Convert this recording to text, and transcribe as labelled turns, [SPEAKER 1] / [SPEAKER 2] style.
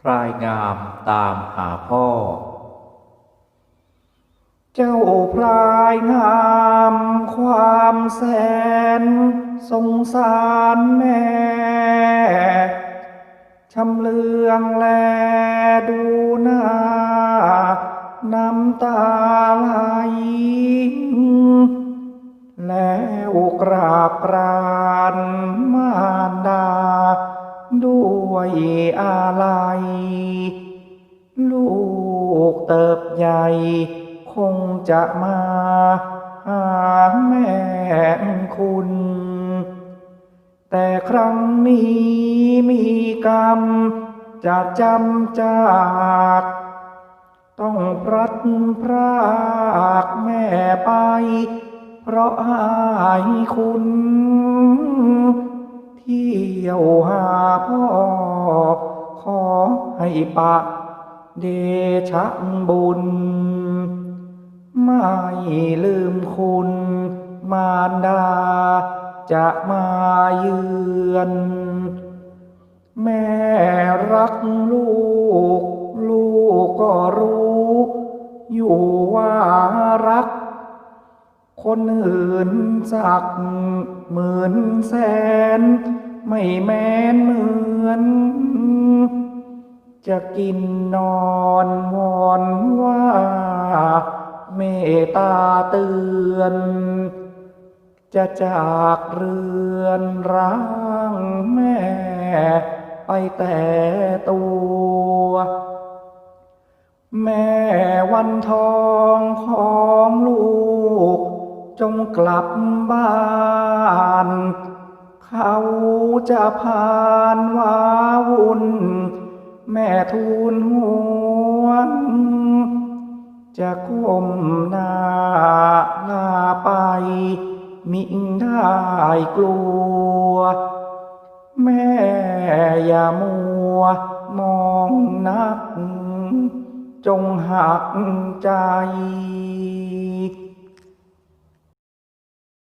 [SPEAKER 1] พรายงามตามหาพ่อ
[SPEAKER 2] เจ้าพรายงามความแสน สงสารแม่ชำเลืองแลดูหน้า น้ำตาไหลแล้วกราบกราน อาลัยลูกเติบใหญ่ คงจะมาหาแม่คุณ แต่ครั้งนี้มีกรรม จะจำจาก ต้องพลัดพรากแม่ไป เพราะหายคุณ เที่ยวหาพ่อ ขอให้ปะเดชะบุญ ไม่ลืมคุณมารดา จะมาเยือน แม่รักลูก ลูกก็รู้ อยู่ว่ารัก คนอื่นสักหมื่นแสน ไม่แม้นเหมือน จะกินนอนวอนว่าเมตตาเตือน จะจากเรือนร่างแม่ไปแต่ตัว แม่วันทองของลูก จงกลับบ้าน เขาจะผ่านวาวุ่น แม่ทูลหัวจะก้มหน้าลาไป มิได้กลัว แม่อย่ามัวมองนัก จงหักใจ